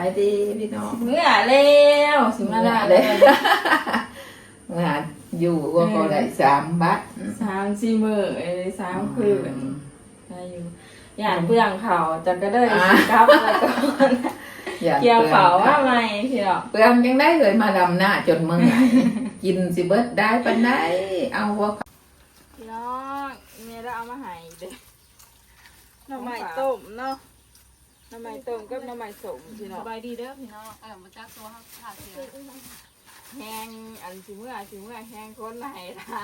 ายดีพี่น้องเมื่อแล้วสิมาได้เลยเมื่ออยู่ว่าก็ได้สามบาทสามสี่มื้อเอ้ยสามคืนได้อยู่อย่างเปลืองเขาจะก็ได้สิกลับแล้วก็อยากเกี่ยวเขาว่าไหมพี่น้องเปลืองยังได้เลยมาดำหน้าจนเมื่อยกินสิเบิดได้ปันได้เอาว่าพี่น้องเมียได้เอามาให้เด้หน่อไม้ต้มเนาะห น่อไม้ต้มกับน่อไม้สมพี่น้องสบายดีเด้อพี่น้องเออมาจากตัวเขาขาดเสียแห้งอันสิเมื่อสิเมื่อแห้งคนไหนได้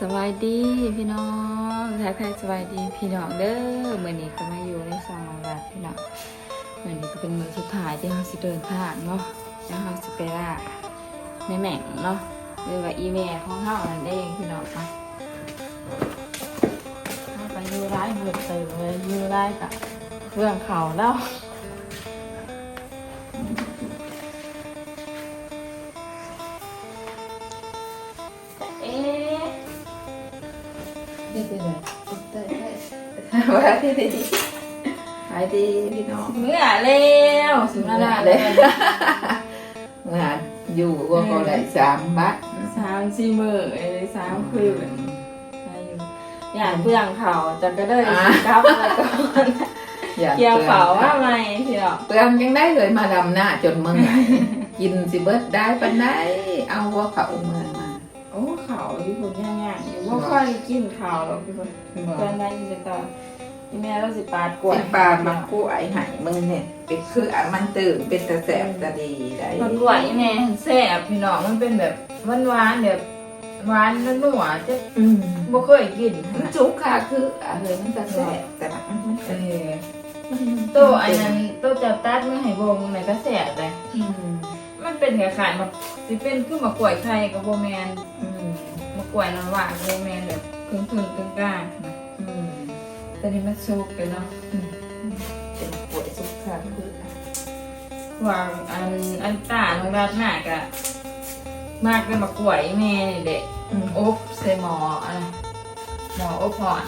สบายดีพี่น้องทักทายสบายดีพี่น้องเด้อเมื้อนี้ก็มาอยู่ในซองวัดพี่น้องเมื้อนี้ก็เป็นมือสุดท้ายที่เราสิเดินทางเนาะแล้วเราสิไปล่าแม่แหม่งเนาะหรือว่าอีแม่ของเฮานั่นเองพี่น้องค่ะ ราไปอยู่ร้ายเบิดเติมเลยอยู่ร้ายกับเรื่องเขาแล้วเอ๊ะที่ที่ไหนว่าที่ที่ขายดีพี่น้องเมื่อแล้วสิมาได้เลยเมื่ออยู่ว่าก็ได้สามบาทสามสี่มื้อเอ้ยสามคืนได้อยู่ อย่างเพื่องเขาจะก็ได้สิกลับแล้วก็อยากเกี่ยวเขาว่าไหมพี่น้องเปลืองยังได้เลยมาดำหน้าจนเมื่อยกินสิเบิดได้ปันได้เอาว่าเขาเมื่อยมาโอ้เขาอยู่คนย่างๆอยู่ว่าค่อยกินเขาหรอกพี่คนเพื่อนได้ยินแต่ตอนที่แม่เราสิปาดกล้วยเป็นปลามันกู้ไอหายมือเนี่ยเป็นคืออะมันตื่นเป็นตะแสบตะดีได้ปาดกล้วยแม่แซ่บพี่น้องมันเป็นแบบหวานๆแบบ หวานนัวๆจะอืมบ่เคยกินมันจุกค่ะคืออะไรมันตะแสบแต่มันมันเออโตัวอันนั้นโตัวจับตัดไม่ให้วงในกระแสเลยอืมมันเป็นขายๆมาสิเป็นคือมะกล้วยไข่กับโบแมนอืมมะกล้วยน้ำหวานโบแมนแบบครึ่งๆกลางๆนะอืมแต่นี่มันซุกไปเนาะเป็นป่วยสุกค่ะคือวางอันอันตาลงรัดหนักอะ มากเป็นมะกล้วยแม่นี่เด็กอืมอบใส่หมออะไรหมออบผ่อน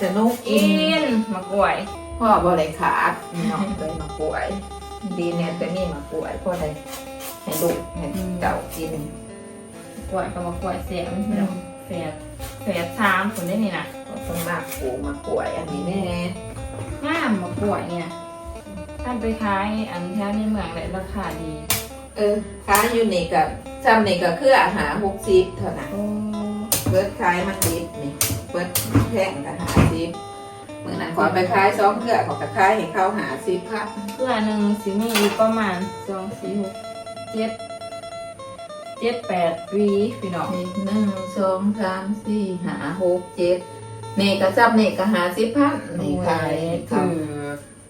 จะนุกอิอินนมะกล้วยพ่อบ่ได้ขาดน้องเลยมาป่วย ดีเนี่ยแต่นี่มาป่วยพ่อได้ให้ลูกให้เต่ากินกล้วยกับมะกล้วยเสียมันเป็นแฝดแฝดสามคนได้นี่นะต้องมากปูมาป่วยอันนี้แน่งามมะกล้วยเนี่ยท่านไปขายอันแถวในเมืองเลยราคาดี เออค้ายอยู่นี่กับจำนี่ก็คืออาหารหกสิบเท่านั้นโอ้เปิดขายมันดิบนี่เปิดแพงกับหาสิบเมื่อนั้นขอไปขายสองเครือขอไปขายให้เขาหาสิบพันเพื่อหนึ่งสิมีอยู่ประมาณสองสี่หกเจ็ดเจ็ดแปดวีพี่น้องนี่หนึ่งสองสามสี่หาหกเจ็ดนี่ก็จับนี่ก็หาสิบพันนี่ขายคืเขา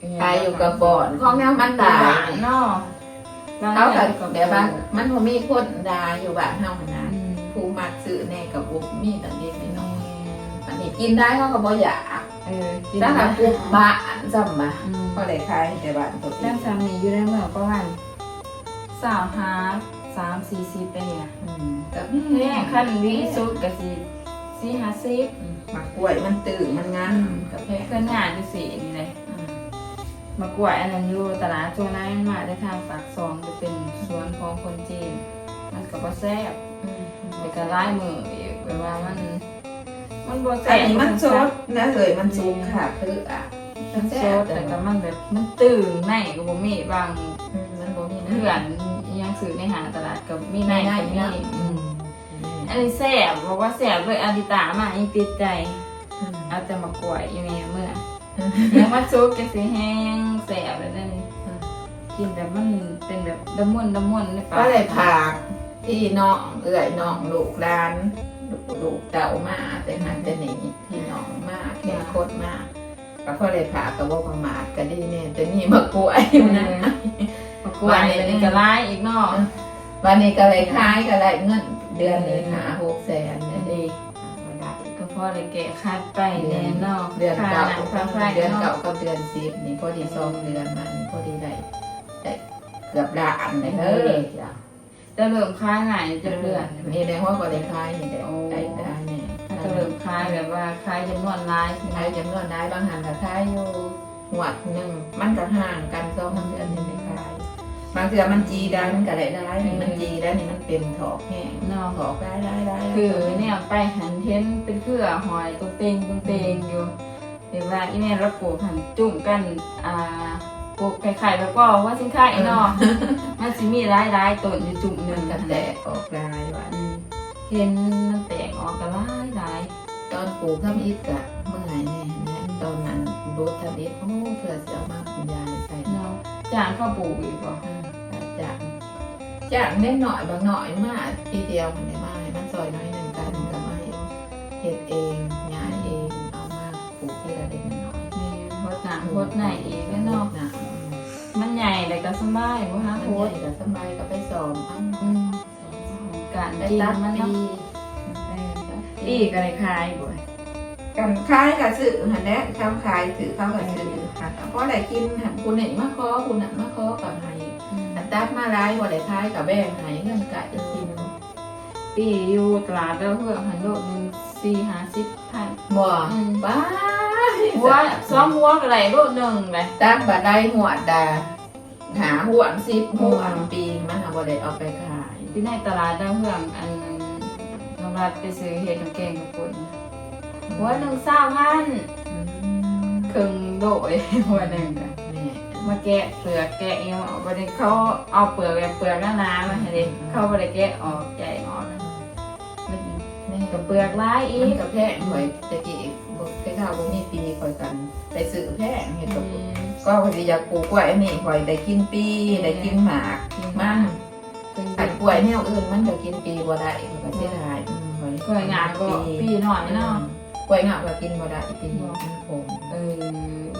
อขายอยู่กับบ่อนของแนวมันดาหวานเนาะ เขาก็แบบว่ามันบ่มีคนดาอยู่บ้านเฮาหั่นนะอืมผู้มักซื้อแน่กับบุกมีต่างเด็กน้อยอันนี้กินได้เขาก็บ่อยากเออกินถ้าหากปลูกบ้านจำมาอืมก็ได้ขายแต่บ้านตัวแล้เอวงสามีอยู่ในเมืองประมาณสาวหาสามสี่สิบไปเนี่ยอืมแต่แม่ขั้นวิสุดก็สิสี่ห้าสิบหมักกล้วยมันตื่นมันงั้นกับแพเพื่อนงานอยู่สี่นี่เลย มากล้วยอันนั้นอยู่ตลาดตัวนายมาได้ทางปากซองจะเป็นสวนของคนจีน มันก็บ่แซ่บแต่ก็ร้ายมืออีกแบบว่ามัน มันบ่แซ่อันบนี้มันสดนะเลยมันสุกค่ะคืออะมันสดแต่ก็มันแบบมันตื่นในก็บ่มีบางอืมมันบ่มีเพื่อนยังซื้อในห้างตลาดก็มีในไม่ก็ได้มีอืมอันนี้แซ่บบอกว่าแซ่บเลยอาดิตามาอีติดใจอืมเอาแต่มากล้วยอยู่แม่เมื่อ ยังมาซุกจะสิแห้งแซ่บแล้วนั่นนี่กินแบบมันเป็นแบบดำมวนดำมวนในปากก็เลยพาพี่น้องเอื่อยน้องลูกหลานลูกลูกเต่ามาแต่หันแต่หนีพี่น้องมาแค่โคตรมาก็พอเลยพากับว่าประมาทก็ดีเนี่ยแต่นี่มากล้วยอยู่นะมากล้วยอันนี้ก็ร้ายอีกเนาะวันนี้ก็เลยขายก็ได้เงินเดือนนี้หาหกแสนเนี่ยดีก็พ อเลยแกะคาดไปแน่เนาะเดือนค่าเก่าหนังค่าไฟเดือนเนาะเก่ากับเดือนสิบนี่พอดีสองเดือนมานี่พอดีได้ได้เกือบล้านเลยเฮ้ยจะเริ่มค้ายหลายจะเดือนนี่ในห้องก็ได้ขายนี่ได้ได้ได้เนี่ยถ้าจะเริ่มค้ายแบบว่าค้ายจำนวนร้ายใช่ไหมขายจำนวนได้บางหันก็ขายอยู่หวดหนึ่งมันก็ห่างกันสองสามเดือนยังไม่คลาย บางเดือนมันจีได้มันก็ได้ได้นี่มันจีได้นี่มันเป็นถอกแห้งเนาะถอกได้ได้ได้คือเนี่ยไปหันเห็นเป็นเครือหอยตรงเตงตรงเตงอยู่เห็นว่าอีแม่เราปลูกหันจุ่มกันอ่าปลูกไข่ๆแล้วก็ว่าสินค้าไอ้เนาะมันสิมีหลายๆต้นอยู่จุ่มหนึมันงก็กันแตแตกออกได้ว่าเห็นมันแตกออกกันหลายหลายตอนปลูกทำอิฐกะเมื่อไหร่เนี่ยเนี่ยตอนนั้นรถทำอิฐโอ้เผื่อจะเอามาคุณยายใส่เนาะจางเข้าปลูกอีกบ่ จากจากเล็กหน่อยบางหน่อยมากทีเดียวมันไม่มากมันซอยน้อยหนึ่งกันก็ม่เห็ดเองย้ายเองเอามาปลูกที่ละเด็กน้อยมีพดน้ำพดไหนอีกแล้วเนาะนะมันใหญ่แต่ก็สบายบ่ฮะพใหดญ่กับสบายก็ไปสอนอ้าวอืมการไปกินตัดมันปีเนาะปีก็ได้ขายบ่กันคล้ายกับสื่อหันแหละข้าวขายถือข้าวกับสื่อค่ะเพราะอะไรกินหันคุณเห็นมาคอคุณน่ะมาคอกับห ตัดมาร้ายว่ได้คล้ายกับแบ่งไห้เงินกะจะกินปีอยู่ตลาดแล้วเพื่อหันโลดหนึงสี่ห้าสิบพันบ่อืมบ้าหัวซ้อมหัวก็ได้โลดหนึ่งเลยตักบาได้หัวดาหาห่วงสิบห่วงปีมันเอาบ่ได้เอาไปขายที่ในตลาดได้วเพื่ออันน้องรัดไปซื้อเห็ดน้ำแกงกับคนหัวหนึ่งสามพันครึ่งโดยหัวหนึ่งอะ ม่มาแกะเปลือกแกะเอวออกไปเลยเขาเอาเปลือกแบบเปลือกหนาๆมาให้เด็กเขาไปเลยแกะออกใหญ่ออกมันแม่กับเปลือกร้ายอีมันกกับแพงข่อยตะกี้บ่ไปข้าวบ่มีปีข่อยกัน ไปซื้อแพงเฮ็ดกับก็พอดีอยากปลูกกล้วยอันนี้ข่อยได้กินปีได้กินหมากกินมันอันกล้วยแนวอื่นมันก็กินปีบ่ได้มันก็เสียดายอืมข่อยกล้วยงามก็ปีหน่อยเนาะ กล้วยงามก็กินบ่ได้ปีมันคงเออ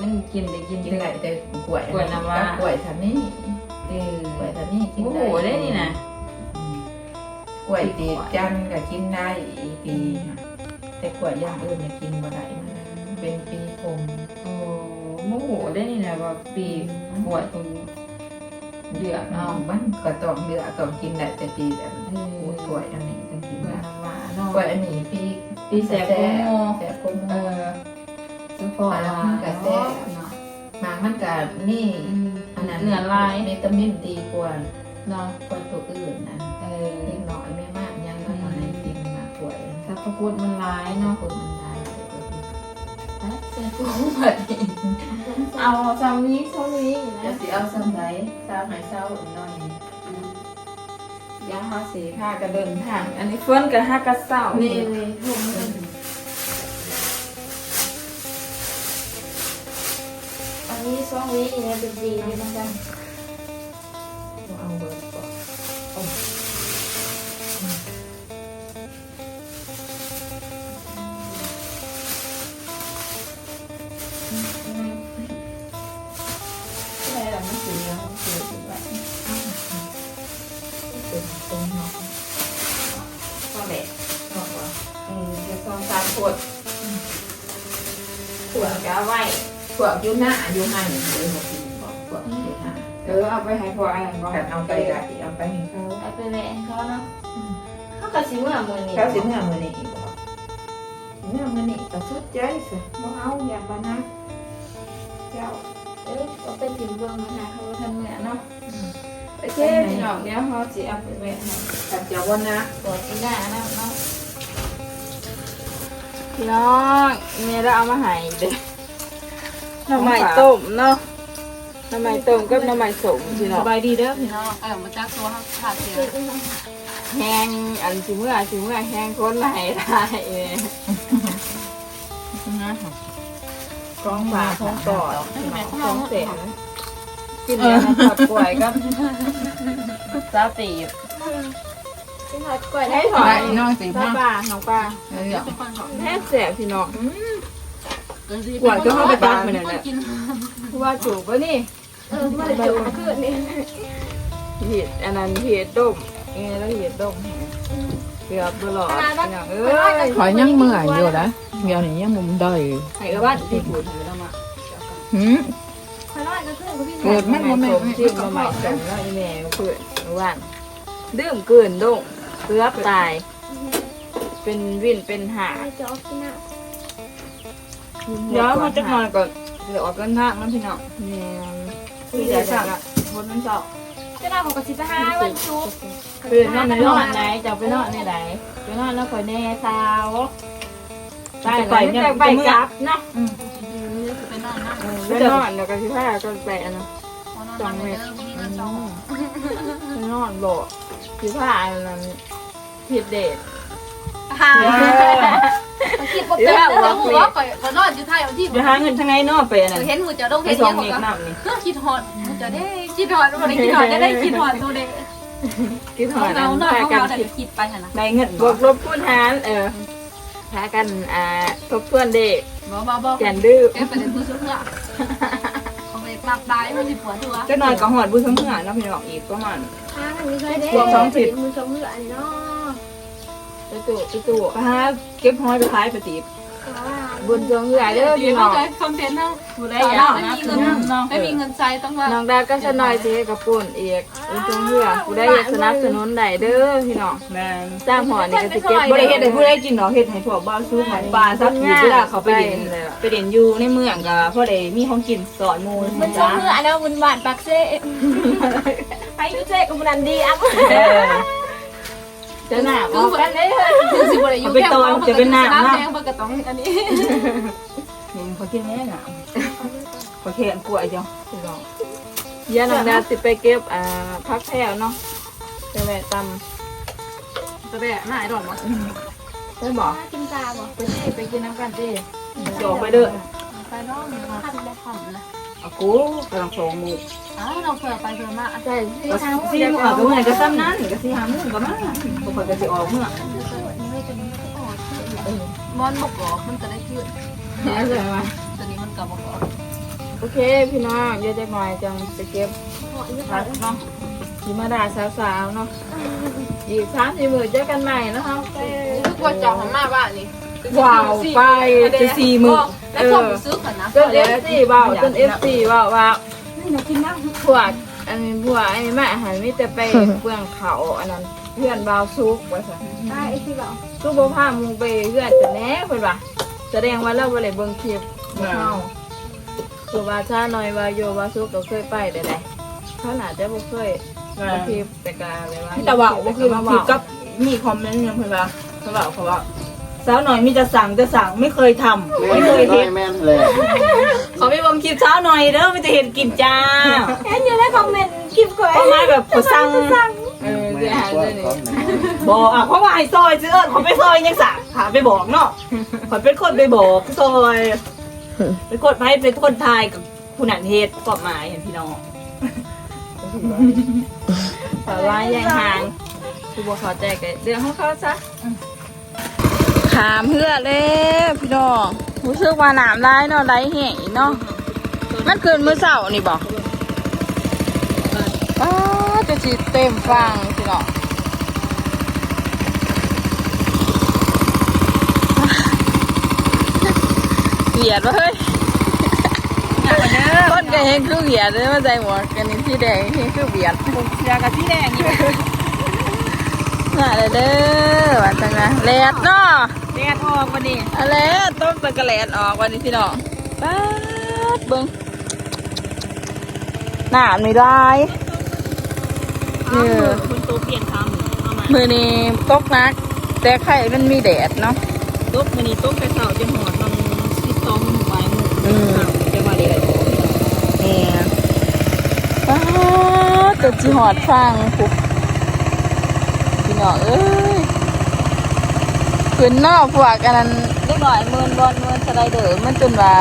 มันกินได้กินกินได้แต่กล้วยกล้วยน้ำว้ากับกล้วยทันนี้เออกล้วยทันนี้กินโอ้โหได้ได้นี่นะอืมกล้วยตีบจันทร์ก็กินได้อีกปีค่ะแต่กล้วยอย่างอื่นเนี่ยกินบ่ได้มันเป็นปีคงโอ้โมโหได้นี่นะว่าปีปวดตรงเดือดเอาเนาะมันก็ต้องเลือกต้องกินได้แต่ปีแบบเออกล้วยอันนี้ต้องกินกล้วยได้น้ำว้าเนาะกล้วยอันนี้ปี ปีแสบโมแสบโคโมเออสุพอลาเนาะหมากมันก็นี่อันนั้นเนื้อลายวิตามินดีกว่าเนาะกว่าตัวอื่นนะเออเล็กน้อยไม่มากยังก็น้อยกินมากกล้วยถ้าพระพุทธมันร้ายเนาะคนมันได้เสียตัวแบบนี้เอาซานี้ซานี้จะนะสิเอาสำไรเศร้าหายเศร้าหน่อย ยาฮาสีผ้ากระเดินทาง อันนี้เฟิร์นกับฮากระเศร้านี่นี่นี่ทุ่มนึงอันนี้ซองนี้เนี่ยเป็นดีนี่มันกันเอาเบอร์ก่อน พวกยูหน้ายูหันหรือหกปีบอกพวกยูหน้าเออเอาไปให้พออะไรบ้างแต่เอาไปกะเอาไปให้เขาเอาไปแหละให้เขาเนาะเขาก็สิเมื่อมือนี่เขาสิเมื่อมือนี้อีกบอกเมื่อมือนี้ก็สุดใจสิบ่เอาอย่างบ้านะเจ้าเออก็ไปถึงเบื้องนะคะเขาทำเมื่อเนาะโอเคพี่น้องเดี๋ยวเขาสิเอาไปแหละให้กับเจ้าวันนะกดอีกได้นะเนาะพี่น้องเมย์เราเอามาให้เด็ กน้ำใหม่ต้มเนาะหน้ำใหม่ต้มกับหน้ำใหม่สมพี่น้องสบายดีเด้อพี่น้องเออมาจากตัวเขาขาเสียแห้งอันสิเมื่อสิเมื่อแห้งคนไหนได้เองกองฝาของกอดของเสียกินเนื้อขับกล้วยกับซาตีบกินหอยกล้วยให้ถอยน้องสิปลามาปลาน้องปลาเออเป็นคนของแห้งแสบพี่น้อง กวนก็เข้าไปตักมันนั่นแหละกินว่าจูบวะนี่เออมาเลยจูบขึ้นนี่เห็ดอันนั้นเห็ดต้มเอ้แล้วเห็ดต้มเกือบบลอดพี่น้องเอ้ยขอยยังเมื่อยอยู่นะเดี๋ยวนี้ยังมุมได้อยู่ไห้กับบ้านที่ปูดถือแล้วมาหืมขน้อยก็ขึ้นกับพี่เกิดมันบ่แม่นจิ้มมาใหม่ส่งแล้วอีแม่เพื่อนว่านดื่มเกินดงเกือบตาย เป็นวินเป็นหา เดี๋ยวเขาจะนอนก่อนเดี๋ยวออกเดินทางแล้วพี่น้องแม่คือจะสั่งคนมันสอบเจ้าหน้าของกสิบห้าวันชุกคือนั่นในนอนไหนจะไปนอนในไหนไปนอนแล้วคอยแน่สาวตายไปเนี่ยไปกลับนะไปนอนนะไปนอนแล้วก็สิพากันไปอันนะสองเมตรมีเงินสองไปนอนบ่สิพาอันนั้นผิดเดทฮ่า คิดว่าเป็นแล้วหัวไปไปนอนอยู่ไทยวันที่เดี๋ยวหาเงินทางไหนนอกไปอันนั้นเห็นหูจะต้องไปเห็นสอยังงเมขตอรงน้ำนี่คิดฮอดจะได้คิดฮอดวันนี้คิดฮอดได้ได้คิดฮอดดูเด็กคิดหอเรานั้นเนาะพาเขากันเราแต่คิดคิดไปนะได้เงินบวกลบคูณหารเออพากันอ่าทบทวนเด็กบ่บ่บ่แกนดื้อเก็บไปเป็นผู้ช่วยเพื่อเขาไปปรับได้มันสิปวดหัวจะนอนกับหอดบุญสมเพื่อนเนาะพี่น้องอีกประมาณ ทางนี้เคยได้บวกสองสิบมือสองมืออันนี้เนาะ ไปตู่ไปตู่ไปหาเก็บห้อยไปขายไปตีบบุญจงเหือเด้อพี่น้องคอนเทนต์เนาะผู้ใดอยากไม่นะมีคือเงินน้องไม่มีเงินใช้ต้องว่าน้องดาก็จะน้อยสิให้กับปุ่นอีกบุญจงเหือผู้ได้สนับสนุนได้เด้อพี่น้องแม่นสร้างหอนี่ก็สิเก็บบ่ได้เฮ็ดให้ผู้ใดกินเนาะเฮ็ดให้พวกบ้านซื้อของปลาซับอยู่เวลาเขาไปเด่นไปเด่นอยู่ในเมืองก็พอได้มีของกินสอนหมู่มันชอบเพื่ออันนั้นบุญบาทปักเซ่ไปยูเซ่กับมันดีอะ เออเจ้าหน้าบอกกันเด้อคือสิบวันยูแค่เขาจะเป็นหน้ำแดงเพื่อกระต้องอันนี้นี่เขากินแน่น่ะเขาเขียนกล้วยจ้ะพี่น้องเดี๋ยาน้องดาสิไปเก็บอ่าพักแถวเนาะไปแวะตจะไปหน้าไอ้ดอนมั้งำได้บอกกินตาบ่ไปสิไปกินน้ำกันสิจอกไปเด้อไปน้องทันได้ทันนะ กูกำลังส่งหมูอ้าวเราเผื่อไปเผื่อมาใช่สิก็สิหมูก็เหมือนก็ซ้ำนั้นก็สิหาหมูก็มาบ่ค่อยก็สิออกเมื่อมอนบกอกมันจะได้ขึ้นเดี๋ยวเลยมาตัวนี้มันกับบกอกโอเคพี่น้องเดี๋ยวจะหน่อยจังไปเก็บพักเนาะขี่มาด่าสาวๆเนาะอีกสามสี่หมื่นเจอกันใหม่นะคะทุกคนจองของมาบ้านนี่ ว้าวไปจะสี่หมื้อแล้วชอบซื้อขนาดจนเอฟซีว้าวจนเอฟซีว้าวว่าพวกอันนี้พวกไอ้แม่อาหารมิแต่ไปเปลืองเขาอันนั้นเพื่อนบาวซุกว่าซะใช่ที่บอกซุกบ่พามึงไปเพื่อนแต่แน่เพิ่นว่าแสดงว่าเราบ่ได้เบิ่งคลิปบ่เฮาตัวว่าชาหน่อยว่าโยว่าซุกก็เคยไปได้ไดเขาน่าจะบ่เคยเบิ่งคลิปแต่ก็แบบว่าแต่ว่าก็คือคือกับมีคอมเมนต์ยังเพิ่นว่าเขาบอกเขาว่า สาวหน่อยมีจะสั่งจะสั่งไม่เคยทำไม่เคยเฮ็ดแม่นเลยเขาไม่บ่มคลิปสาวหน่อยเด้อไม่จะเห็นกินจ้าเห็นอยู่ในคอมเมนต์คลิปก่อนเพราะไม้แบบเขาสั่งเออเสียหายเลยนี่บอกอะเพราะว่าให้ซอยซื้อเอิ้นเขาไปซอยยังสั่งถามไปบอกเนาะขอยเป็นคนไปบอกซอยเป็นคนให้เป็นคนทายกับผู้นันเฮ็ดกฎหมายเห็นพี่น้องแต่ว่ายังห่างคือบ่เข้าใจกันเรื่องของเขาซะ ขามเพื่อเลยพี่น้องรู้สึกว่าน้ำได้เนาะได้แห้งอีกเนาะมันคืนมื้อเช้านี่บ่อ้าจะสิเต็มฟังพี่น้องเหยียดวะเฮ้ยต้นก็เห็นคือเหยียดเลยมาใจหมวกกันนี่ที่แดงเห็นคือเบียดเสียกับที่แดงนี่น่าเลยเด้อว่าจัง นะแลดเนาะแดดออกมาดิอะไรต้มตะกะแลดออกวันนี้พี่น้องป๊าดเบิ้งหนาไม่ได้เออคุณโตเปลี่ยนทำเอามามือนี้ตกนัก แต่ไข่มันมีแดดเนาะตุ๊กมันนี่ตุ๊กไปเสาจะหอดมันสิซองมันไว้หมดอืมจะมาดีอะไรเนี่ยป๊าดตัวจีหอดฟังปุ๊บพี่น้องเอ้ย ขึ้นนอกพวกอันนั้นเล็กหน่อยเมินบอลเมินสไลเดอร์มันจนว่า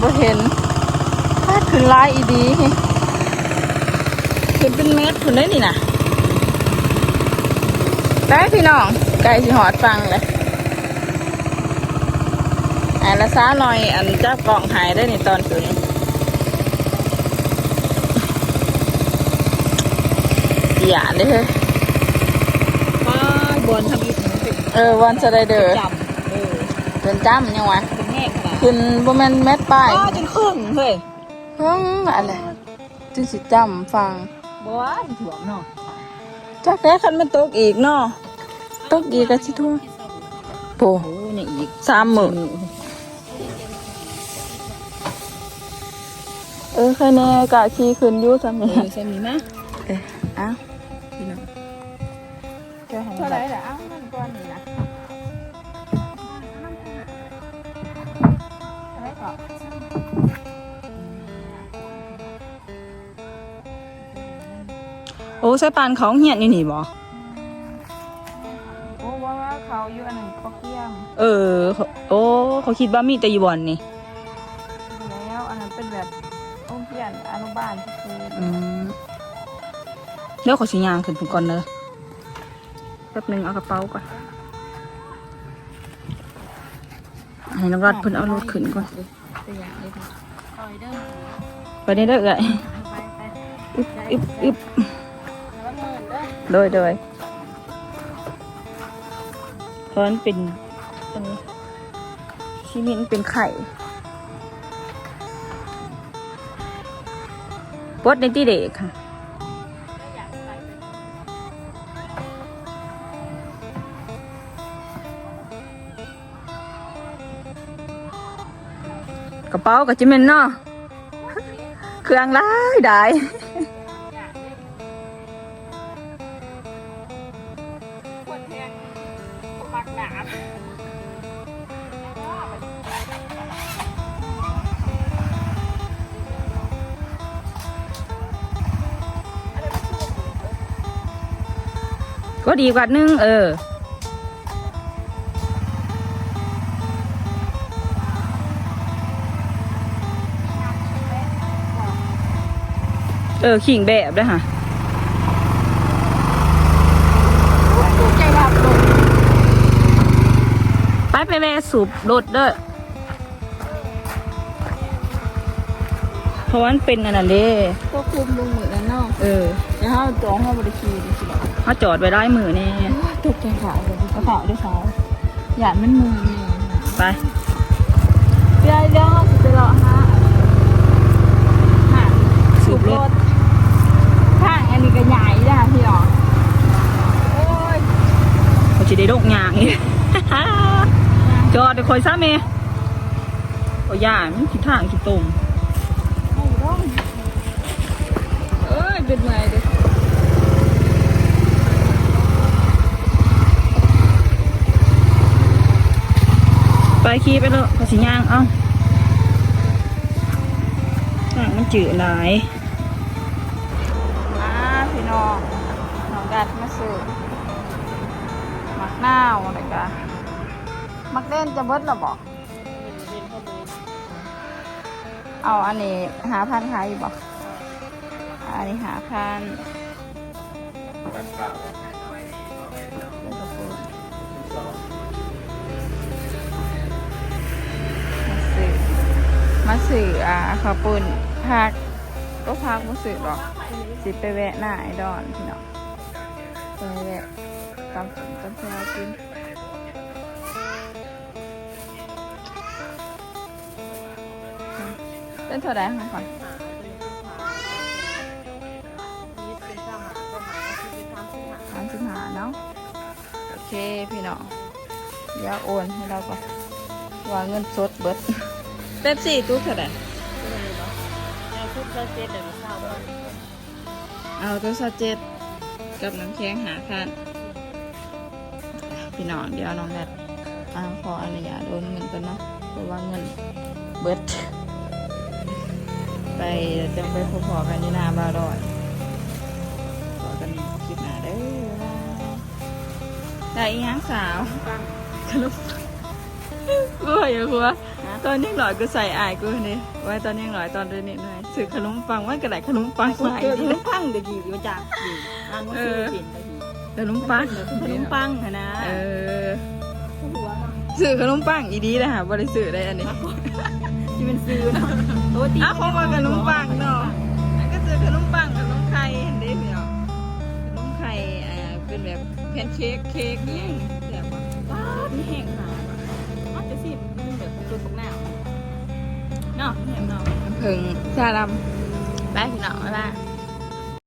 บ่เห็นพาดขึ้นลายอีดีขึ้นเป็นเมตรขึ้นได้นี่นะได้พี่น้องไก่สิหอดฟังเลยอ่าละซ้าหน่อยอันจับกล่องหายได้ในตอนคืนอย่าเลยเฮ้ยป้าบอลทำอีก เออวันสไลเดอร์จับเออเป็นจ้ำยังวะเป็นแห้งขนาดขึ้นบ่แม่นเม็ดป้ายป้าจนครึ่งเฮ้ยเพิ่งอะไรจึงสิจำฟังบ้าถ่วงเนาะจากแรกคันมันตกอีกเนาะตกอีกก็สิทั่วโปโอ้ยนี่อีกสามหมื่นเออแค่แน่กะขี่ขึ้นอยุ่สามีเออใช่มีมั้ยเอ้เอ้าพี่น้องเท่าเท่าไหไหร่ร่ล่ะเอ้ามันก้อนนี่นะ อ้ใส่ปานเขาเหียนนี่นี่บ่โอ้ว่าว่าเขาอยู่อันหนึ่งปอกเกี้ยมเออเขาโอ้เขาคิดว่ามีแต่อยู่บ่อนนี่แล้วอันนั้นเป็นแบบองเพียนอนุบาลที่คืออืมเดี๋ยวขอสิยางขึ้นพุ่นก่อนเด้อแป๊บหนึงเอากระเป๋าก่อนให้น้องรัดเพิ่นเอารถขึ้นก่อนตัวอย่างเลยค่ะคอยเด้อไปได้เด้อเอ้ยไปไปอึบอึบอึบ โดยโดยเพราะมันเป็นเป็นชีมินเป็นไข่ปดในที่เด็กค่ะกระเป๋ากับจิเมนเนาะเครื่องร้ายได้ ดีกว่านึงเออ เออ ขิงแบบด้วยค่ะใจแบบลงไปไปแวะสูบรถเด้อเพราะว่ามันเป็นอันนั้นเด้ก็คุมลงมือแล้วเนาะเออแล้วเขาจองเขา บริคีดิสิบอกเขาจอดไว้ได้มือแน่ตกใจขาวเลยกระเป๋าด้วยเขาหยาดมันมือนี่ไปเดี๋ยวเดี๋ยวเขาจะไปรอฮะหาสูบรถข้างอันนี้ก็ใหญ่จ้ะพี่หรอโอ้ยเขาจะได้ดกยางอีกจอดเดี๋ยวคอยซ้ำเมโอ้ยามันคิดทางคิดตรงไม่ต้องเอ้ยเป็นไงเด็ก ไปขี่ไปเลยภาษียางเอ้าทางมันจืดหลายมาพี่น้องน้องดัดมาซื้อมักน้าวอะไรกันมักเล่นจะเบิดหรอบอกเอาอันนี้หาพันขายอยู่บอกอันนี้หาพันมา มาซื้ออ่าข้าปุ้นผักก็พักมาซื้อหรอกสิไปแวะหน้าไอดอนพี่น้องไปแวะตามผมตามแซวกินเป็นเท่าไหร่คะก่อนสามสิบห้าเนาะโอเคพี่น้องเดี๋ยวโอนให้เราก่อนวางเงินสดเบิด เป๊ปซี่ตู้เท่าไหร่เอาตัวสเจ็ดกับน้ำแข็งหาคันพี่น้องเดี๋ยวน้องแนทอ่าขออนุญาตโอนเงินกันเนาะเพราะว่าเงินเบิด ไปเดี๋ยวจะไปพบๆกันที่หนาบาดอนขอกันคลิปหน้าเด้อได้อีหยังสาวขนม กูอย่ากูว่าตอนยังหน่อยกูใส่อายกูนี่ไว้ตอนยังหน่อยตอนเดินนิดหน่อยซื้อขนมปังไว้กระดาษขนมปังใส่เกิดขนมปังเดี๋ยวดีมาจากดีอ่านว่าซื้อกินได้ดีขนมปังขนมปังค่ะนะเออซื้อขนมปังอีดีนะฮะบริสุทธิ์ได้อันนี้ที่เป็นซื้อเนาะโอ้ตีอ้าวเขามาขนมปังเนาะแล้วก็ซื้อขนมปังขนมไข่เห็นได้ไหมเนาะขนมไข่อ่าเป็นแบบแพนเค้กเค้กเนี่ยแบบว่าป้าดนี่แห้งหาว่ะ เนาะแห้งเนาะผึ่งชาดำไปพี่น้องบ๊ายบาย